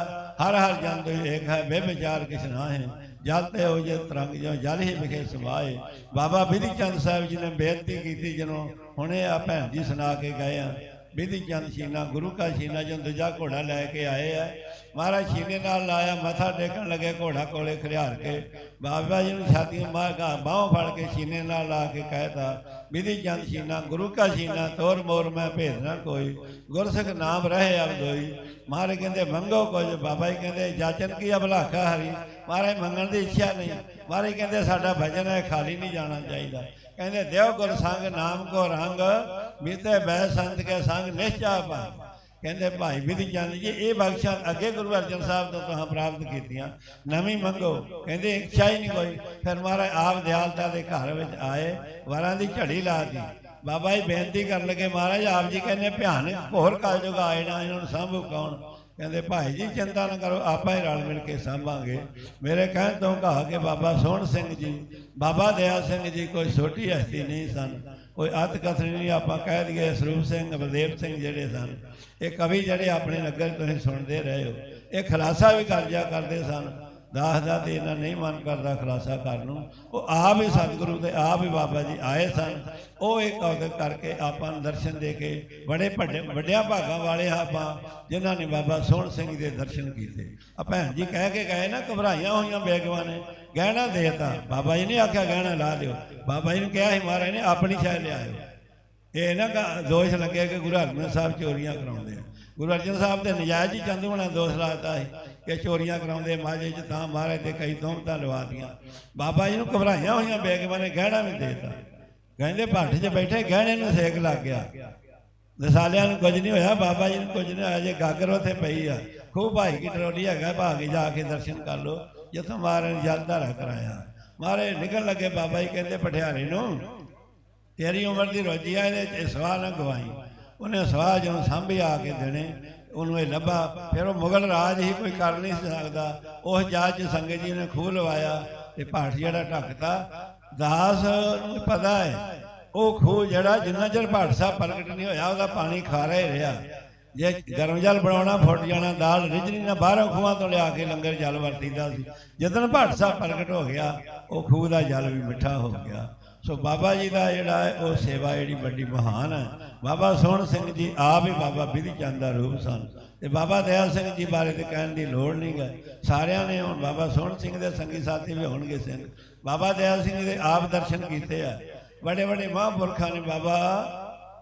ਹਰ ਹਰ ਜਨ ਤੋਂ ਏਕ ਹੈ, ਬੇਵਿਚਾਰ ਕਿਸ ਨਾ ਹੈ। ਜਲ ਤੇ ਹੋ ਜੇ ਤਰੰਗ ਜੋ ਜਲ ਹੀ ਵਿਖੇ ਸਮਾਏ ਬਾਬਾ ਬਿਧੀ ਚੰਦ ਸਾਹਿਬ ਜੀ ਨੇ ਬੇਨਤੀ ਕੀਤੀ ਜਦੋਂ ਹੁਣੇ ਆ ਭੈਣ ਜੀ ਸੁਣਾ ਕੇ ਗਏ ਆ, ਬਿਧੀ ਚੰਦ ਸ਼ੀਨਾ ਗੁਰੂ ਕਾ ਸ਼ੀਨਾ ਜਦੋਂ ਦੂਜਾ ਘੋੜਾ ਲੈ ਕੇ ਆਏ ਆ। ਮਹਾਰਾਜ ਸ਼ੀਨੇ ਨਾਲ ਲਾਇਆ, ਮੱਥਾ ਟੇਕਣ ਲੱਗੇ, ਘੋੜਾ ਕੋਲੇ ਖੜਿਆਰ ਕੇ। ਬਾਬਾ ਜੀ ਨੂੰ ਛਾਤੀਆਂ ਮਾਰ ਕੇ ਫੜ ਕੇ ਸ਼ੀਨੇ ਨਾਲ ਲਾ ਕੇ ਕਹਿਤਾ, ਬਿਧੀ ਚੰਦ ਸ਼ੀਨਾ ਗੁਰੂ ਕਾ ਸ਼ੀਨਾ ਤੋਰ ਮੋਰ ਮੈਂ ਭੇਦ ਨਾ ਕੋਈ। ਗੁਰਸਿੱਖ ਨਾਮ ਰਹੇ ਅਬਦੋਈ। ਮਹਾਰਾਜ ਕਹਿੰਦੇ, ਮੰਗੋ ਕੁਝ। ਬਾਬਾ ਜੀ ਕਹਿੰਦੇ, ਜਾਚਨ ਕੀ ਅਬਲਾਖਾ ਹਰੀ? ਮਹਾਰਾਜ, ਮੰਗਣ ਦੀ ਇੱਛਾ ਨਹੀਂ। ਮਹਾਰਾਜ ਕਹਿੰਦੇ, ਸਾਡਾ ਭਜਨ ਹੈ, ਖਾਲੀ ਨਹੀਂ ਜਾਣਾ ਚਾਹੀਦਾ। ਕਹਿੰਦੇ, ਦੇਵ ਗੁਰ ਸੰਗ, ਨਾਮ ਕੋ ਰੰਗ, ਮੀਤੇ ਬੈ ਸੰਤ ਕੇ ਸੰਗ, ਨਿਸ਼ਚਾ ਪਾ ਕਹਿੰਦੇ, ਭਾਈ ਵਿਧੀ ਚੰਦ ਜੀ, ਇਹ ਬਖਸ਼ਾਂ ਅੱਗੇ ਗੁਰੂ ਅਰਜਨ ਸਾਹਿਬ ਤੋਂ ਤੁਹਾਂ ਪ੍ਰਾਪਤ ਕੀਤੀਆਂ। ਨਵੀਂ ਮੰਗੋ। ਕਹਿੰਦੇ, ਇੱਛਾ ਹੀ ਨਹੀਂ ਕੋਈ। ਫਿਰ ਮਹਾਰਾਜ ਆਪ ਦਿਆਲਤਾ ਦੇ ਘਰ ਵਿੱਚ ਆਏ, ਵਰਾਂ ਦੀ ਝੜੀ ਲਾ ਦੀ ਬਾਬਾ ਜੀ ਬੇਨਤੀ ਕਰਨ ਲੱਗੇ, ਮਹਾਰਾਜ, ਆਪ ਜੀ ਕਹਿੰਦੇ, ਭਿਆਨਕ ਹੋਰ ਕਲਯੁਗ ਆਏ ਨਾ, ਇਹਨਾਂ ਨੂੰ ਸਾਂਭੋ ਕੌਣ? ਕਹਿੰਦੇ, ਭਾਈ ਜੀ, ਚਿੰਤਾ ਨਾ ਕਰੋ, ਆਪਾਂ ਹੀ ਰਲ ਮਿਲ ਕੇ ਸਾਂਭਾਂਗੇ। ਮੇਰੇ ਕਹਿਣ ਤੋਂ ਕਹਾ ਕੇ, ਬਾਬਾ ਸੋਹਣ ਸਿੰਘ ਜੀ, ਬਾਬਾ ਦਇਆ ਸਿੰਘ ਜੀ, ਕੋਈ ਛੋਟੀ ਹਸਤੀ ਨਹੀਂ ਸਨ। ਕੋਈ ਅਤ ਕਥਨੀ ਨਹੀਂ, ਆਪਾਂ ਕਹਿ ਦਈਏ ਸਰੂਪ ਸਿੰਘ, ਬਲਦੇਵ ਸਿੰਘ ਜਿਹੜੇ ਸਨ। ਇਹ ਕਵੀ ਜਿਹੜੇ ਆਪਣੇ ਨਗਰ ਤੁਸੀਂ ਸੁਣਦੇ ਰਹੇ ਹੋ। ਇਹ ਖਲਾਸਾ ਵੀ ਕਰ ਜਾ ਕਰਦੇ ਸਨ। ਦਾਸ ਦਾ ਤੇ ਇਹਨਾਂ ਨਹੀਂ ਮਨ ਕਰਦਾ ਖਲਾਸਾ ਕਰਨ ਨੂੰ। ਉਹ ਆਪ ਹੀ ਸਤਿਗੁਰੂ ਤੇ ਆਪ ਹੀ ਬਾਬਾ ਜੀ ਆਏ ਸਨ। ਉਹ ਇੱਕ ਕੌਤਕ ਕਰਕੇ ਆਪਾਂ ਨੂੰ ਦਰਸ਼ਨ ਦੇ ਕੇ ਬੜੇ ਵੱਡੇ ਵੱਡਿਆਂ ਭਾਗਾਂ ਵਾਲੇ ਆ ਆਪਾਂ, ਜਿਨ੍ਹਾਂ ਨੇ ਬਾਬਾ ਸੋਹਣ ਸਿੰਘ ਦੇ ਦਰਸ਼ਨ ਕੀਤੇ। ਆ ਭੈਣ ਜੀ ਕਹਿ ਕੇ ਗਏ ਨਾ, ਘਬਰਾਈਆਂ ਹੋਈਆਂ ਬੇਗਵਾਂ ਨੇ। ਗਹਿਣਾ ਦੇਤਾ। ਬਾਬਾ ਜੀ ਨੇ ਆਖਿਆ, ਗਹਿਣਾ ਲਾ ਦਿਓ। ਬਾਬਾ ਜੀ ਨੂੰ ਕਿਹਾ ਸੀ, ਮਹਾਰਾਜ ਨੇ ਆਪਣੀ ਸ਼ਾਇ ਲਿਆਇਓ ਇਹ ਨਾ ਗਾ- ਦੋਸ਼ ਲੱਗੇ ਕਿ ਗੁਰੂ ਹਰਗੋਬਿੰਦ ਸਾਹਿਬ ਚੋਰੀਆਂ ਕਰਾਉਂਦੇ ਆ। ਗੁਰੂ ਅਰਜਨ ਸਾਹਿਬ ਤੇ ਨਜਾਇਜ਼ ਹੀ ਚੰਦੂ ਬਣਾ ਦੋਸ਼ ਲਾਤਾ ਸੀ। ਕਿ ਚੋਰੀਆਂ ਕਰਾਉਂਦੇ ਮਾਝੇ ਚ ਤਾਂ ਮਹਾਰਾਜ ਤੇ ਕਈ ਤੋਮਤਾਂ ਲਵਾਤੀਆਂ ਬਾਬਾ ਜੀ ਨੂੰ ਘਬਰਾਈਆਂ ਹੋਈਆਂ ਬੇਗਮਾਂ ਨੇ ਗਹਿਣਾ ਵੀ ਦੇਤਾ। ਕਹਿੰਦੇ ਭੱਠ 'ਚ ਬੈਠੇ ਗਹਿਣੇ ਨੂੰ ਸੇਕ ਲੱਗ ਗਿਆ। ਦਸਾਲਿਆਂ ਨੂੰ ਕੁਝ ਨਹੀਂ ਹੋਇਆ, ਬਾਬਾ ਜੀ ਨੂੰ ਕੁਝ ਨਹੀਂ ਹੋਇਆ, ਜੇ ਗਾਗਰ ਉੱਥੇ ਪਈ ਆ। ਖੂਬ ਭਾਈ ਕੀ ਟਰੋਲੀ ਹੈਗਾ, ਭਾਗ ਜਾ ਕੇ ਦਰਸ਼ਨ ਕਰ ਲੋ ਜਿੱਥੋਂ ਮਹਾਰਾਜ ਨੇ ਜਲ ਧਾਰਾ ਕਰਾਇਆ। ਮਹਾਰਾਜ ਨਿਕਲ ਲੱਗੇ, ਬਾਬਾ ਜੀ ਕਹਿੰਦੇ ਪਠਿਆਰੇ ਨੂੰ, ਤੇਰੀ ਉਮਰ ਦੀ ਰੋਜੀ ਆ, ਇਹਦੇ ਚ ਸਵਾਹ ਨਾ ਗਵਾਈ। ਉਹਨੇ ਸਵਾਹ ਜਦੋਂ ਸਾਂਭੀ ਆ ਕੇ ਦੇਣੇ ਉਹਨੂੰ ਇਹ ਲੱਭਾ। ਫਿਰ ਉਹ ਮੁਗਲ ਰਾਜ ਹੀ ਕੋਈ ਕਰ ਨਹੀਂ ਸਕਦਾ। ਉਹ ਜਹਾਜ਼ ਚ ਸੰਗਤ ਜੀ ਨੇ ਖੂਹ ਲਵਾਇਆ ਤੇ ਪਾਠ ਜਿਹੜਾ ਢੱਕਤਾ, ਦਾਸ ਨੂੰ ਪਤਾ ਹੈ, ਉਹ ਖੂਹ ਜਿਹੜਾ ਜਿੰਨਾ ਚਿਰ ਭਾਟ ਸਾਹਿਬ ਪ੍ਰਗਟ ਨਹੀਂ ਹੋਇਆ, ਉਹਦਾ ਪਾਣੀ ਖਾਰਾ ਹੀ ਰਿਹਾ। ਜੇ ਗਰਮ ਜਲ ਬਣਾਉਣਾ, ਫੁੱਟ ਜਾਣਾ, ਦਾਲ ਰਿਜਣੀ ਨਾ, ਬਾਹਰੋਂ ਖੂਹਾਂ ਤੋਂ ਲਿਆ ਕੇ ਲੰਗਰ ਜਲ ਵਰਤੀਦਾ ਸੀ। ਜਦੋਂ ਭਾਟ ਸਾਹਿਬ ਪ੍ਰਗਟ ਹੋ ਗਿਆ, ਉਹ ਖੂਹ ਦਾ ਜਲ ਵੀ ਮਿੱਠਾ ਹੋ ਗਿਆ। ਸੋ ਬਾਬਾ ਜੀ ਦਾ ਜਿਹੜਾ ਹੈ, ਉਹ ਸੇਵਾ ਜਿਹੜੀ ਵੱਡੀ ਮਹਾਨ ਹੈ। ਬਾਬਾ ਸੋਹਣ ਸਿੰਘ ਜੀ ਆਪ ਹੀ ਬਾਬਾ ਬਿਧੀ ਚੰਦ ਦਾ ਰੂਪ ਸਨ। ਤੇ ਬਾਬਾ ਦਇਆਲ ਸਿੰਘ ਜੀ ਬਾਰੇ ਤੇ ਕਹਿਣ ਦੀ ਲੋੜ ਨਹੀਂ ਗਾ। ਸਾਰਿਆਂ ਨੇ ਹੁਣ ਬਾਬਾ ਸੋਹਣ ਸਿੰਘ ਦੇ ਸੰਗੀ ਸਾਥੀ ਵੀ ਹੋਣਗੇ ਸਿੰਘ। ਬਾਬਾ ਦਇਆਲ ਸਿੰਘ ਦੇ ਆਪ ਦਰਸ਼ਨ ਕੀਤੇ ਆ। ਵੱਡੇ ਵੱਡੇ ਮਹਾਂਪੁਰਖਾਂ ਨੇ ਬਾਬਾ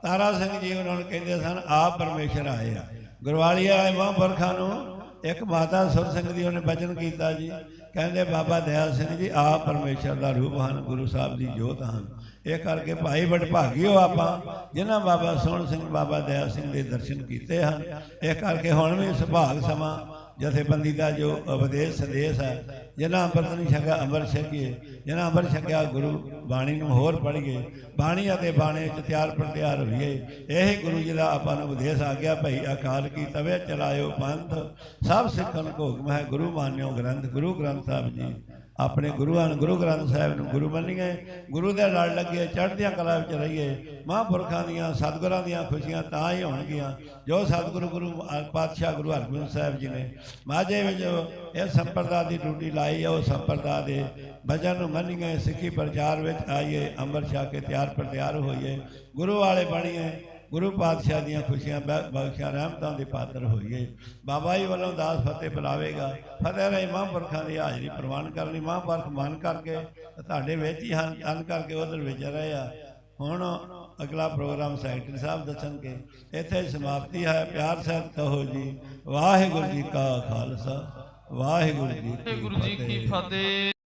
ਤਾਰਾ ਸਿੰਘ ਜੀ ਉਹਨਾਂ ਨੂੰ ਕਹਿੰਦੇ ਸਨ, ਆਪ ਪਰਮੇਸ਼ਰ ਆਏ ਆ। ਗੁਰਵਾਲੀ ਵਾਲੇ ਮਹਾਂਪੁਰਖਾਂ ਨੂੰ ਇੱਕ ਮਾਤਾ ਸੁਰ ਸਿੰਘ ਦੀ ਉਹਨੇ ਬਚਨ ਕੀਤਾ ਜੀ। ਕਹਿੰਦੇ ਬਾਬਾ ਦਇਆਲ ਸਿੰਘ ਜੀ, ਆਪ ਪਰਮੇਸ਼ਰ ਦਾ ਰੂਪ ਹਨ, ਗੁਰੂ ਸਾਹਿਬ ਦੀ ਜੋਤ ਹਨ। ਇਹ ਕਰਕੇ ਭਾਈ ਵਡਭਾਗੀ ਹੋ ਆਪਾਂ, ਜਿਨ੍ਹਾਂ ਬਾਬਾ ਸੋਹਣ ਸਿੰਘ, ਬਾਬਾ ਦਇਆ ਸਿੰਘ ਦੇ ਦਰਸ਼ਨ ਕੀਤੇ ਹਨ। ਇਹ ਕਰਕੇ ਹੁਣ ਵੀ ਸੁਭਾਗ ਸਮਾਂ ਜਥੇਬੰਦੀ ਦਾ ਜੋ ਉਪਦੇਸ਼ ਸੰਦੇਸ਼ ਹੈ, ਜਿਨ੍ਹਾਂ ਅੰਮ੍ਰਿਤਨੀ ਛਕਿਆ, ਅੰਮ੍ਰਿਤ ਛਕੀਏ, ਜਿਨ੍ਹਾਂ ਅੰਮ੍ਰਿਤ ਛਕਿਆ, ਗੁਰੂ ਬਾਣੀ ਨੂੰ ਹੋਰ ਪੜ੍ਹੀਏ, ਬਾਣੀ ਅਤੇ ਬਾਣੇ ਚ ਤਿਆਰ ਪ੍ਰਤਿਆਰ ਹੋਈਏ, ਇਹ ਗੁਰੂ ਜੀ ਦਾ ਆਪਾਂ ਨੂੰ ਉਪਦੇਸ਼ ਆ ਗਿਆ, ਭਈ ਅਕਾਲ ਕੀ ਤਵੇ, ਚਲਾਇਓ ਪੰਥ, ਸਭ ਸਿੱਖਣ ਕੋ ਹੁਕਮ ਹੈ, ਗੁਰੂ ਮਾਨਿਓ ਗ੍ਰੰਥ, ਗੁਰੂ ਗ੍ਰੰਥ ਸਾਹਿਬ ਜੀ। ਆਪਣੇ ਗੁਰੂਆਂ ਨੂੰ, ਗੁਰੂ ਗ੍ਰੰਥ ਸਾਹਿਬ ਨੂੰ ਗੁਰੂ ਮੰਨੀਏ, ਗੁਰੂ ਦੇ ਨਾਲ ਲੱਗੇ, ਚੜ੍ਹਦੀਆਂ ਕਲਾ ਵਿੱਚ ਰਹੀਏ, ਮਹਾਂਪੁਰਖਾਂ ਦੀਆਂ, ਸਤਿਗੁਰਾਂ ਦੀਆਂ ਖੁਸ਼ੀਆਂ ਤਾਂ ਹੀ ਹੋਣਗੀਆਂ, ਜੋ ਸਤਿਗੁਰੂ, ਗੁਰੂ ਪਾਤਸ਼ਾਹ ਗੁਰੂ ਹਰਗੋਬਿੰਦ ਸਾਹਿਬ ਜੀ ਨੇ ਮਾਝੇ ਵਿੱਚ ਇਹ ਸੰਪਰਦਾ ਦੀ ਡਿਊਟੀ ਲਾਈ ਹੈ ਉਹ ਸੰਪਰਦਾ ਦੇ ਭਜਨ ਨੂੰ ਮੰਨੀਏ, ਸਿੱਖੀ ਪ੍ਰਚਾਰ ਵਿੱਚ ਆਈਏ, ਅੰਮ੍ਰਿਤ ਛਾ ਕੇ ਤਿਆਰ ਪਰ ਤਿਆਰ ਹੋਈਏ, ਗੁਰੂ ਵਾਲੇ ਬਣੀਏ ਗੁਰੂ ਪਾਤਸ਼ਾਹ ਦੀਆਂ ਖੁਸ਼ੀਆਂ ਬਖਸ਼ਾਂ ਰਹਿਮਤਾਂ ਦੇ ਪਾਤਰ ਹੋਈਏ। ਬਾਬਾ ਜੀ ਵੱਲੋਂ ਦਾਸ ਫਤਿਹ ਬੁਲਾਵੇਗਾ ਫਤਿਹ ਰਹੀ ਮਹਾਂਪੁਰਖਾਂ ਦੀ ਹਾਜ਼ਰੀ ਪ੍ਰਵਾਨ ਕਰਨੀ ਮਹਾਂਪੁਰਖ ਮਨ ਕਰਕੇ ਤੁਹਾਡੇ ਵਿੱਚ ਹੀ ਹਨ ਤਨ ਕਰਕੇ ਉਧਰ ਵਿਚਰ ਰਹੇ ਆ। ਹੁਣ ਅਗਲਾ ਪ੍ਰੋਗਰਾਮ ਸੈਕਟਰੀ ਸਾਹਿਬ ਦੱਸਣਗੇ। ਇੱਥੇ ਸਮਾਪਤੀ ਹੈ। ਪਿਆਰ ਸਹਿਤ ਕਹੋ ਜੀ ਵਾਹਿਗੁਰੂ ਜੀ ਕਾ ਖਾਲਸਾ ਵਾਹਿਗੁਰੂ ਜੀ ਕੀ
ਫਤਿਹ।